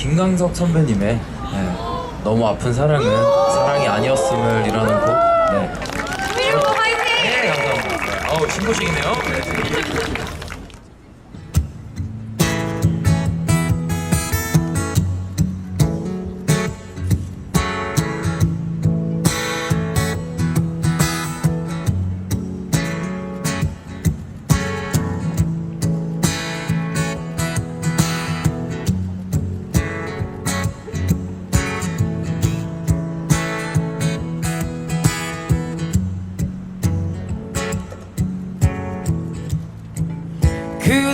김강석 선배님의 네, 너무 아픈 사랑은 사랑이 아니었음을 이라는 곡. 네. 네, 감사합니다. 어우, 신고식이네요. 네.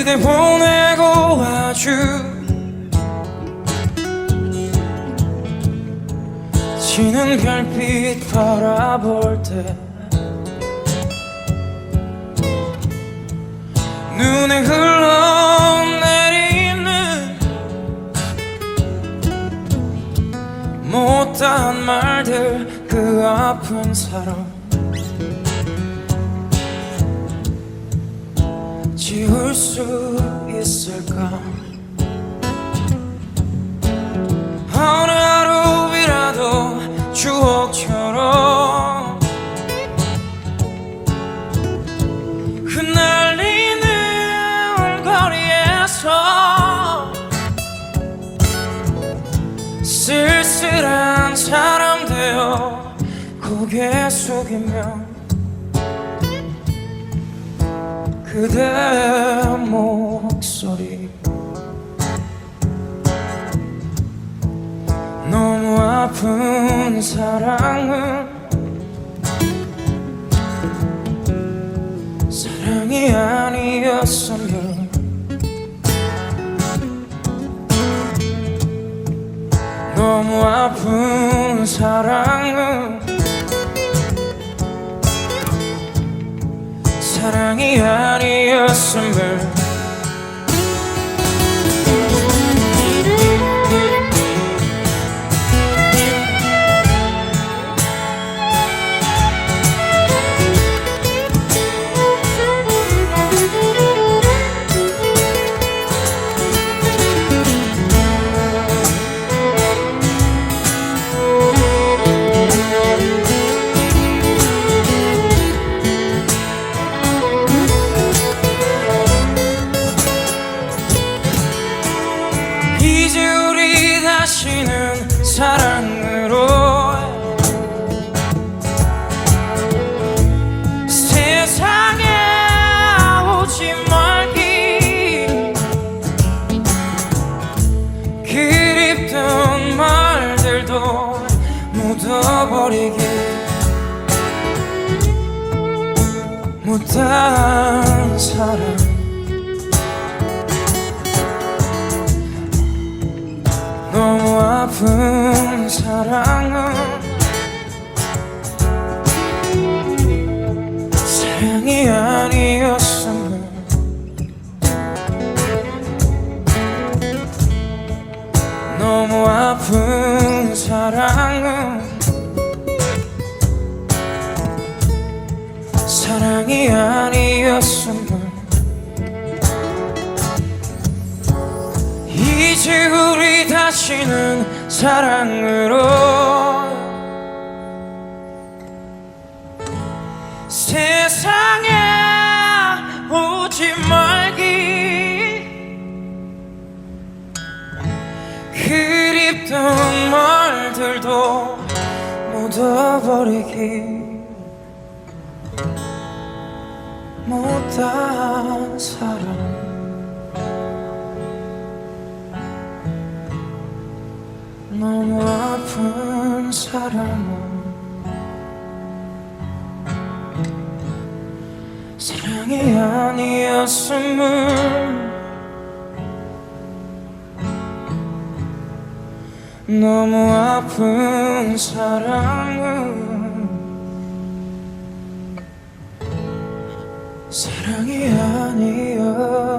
그대 보내고 아주. 지는 별빛 바라볼 때 눈에 흘러내리는 못다한 말들 그 아픈 사랑 지울 수 있을까? 어느 하루이라도 추억처럼 흩날리는 거리에서 쓸쓸한 사람 되어 고개 숙이며 그대 목소리. 너무 아픈 사랑은 사랑이 아니었으면 너무 아픈 사랑은 사랑이 아니었음을 이 묻어버리기 못한 사랑 너무 아픈 사랑은 사랑이 아니었음을 너무 아픈 사랑은 아니었음을. 이제 우리 다시는 사랑으로 세상에 오지 말기. 그립던 말들도 묻어버리기 못한 사랑 너무 아픈 사랑은 사랑이 아니었음을 너무 아픈 사랑은 사랑이 아니었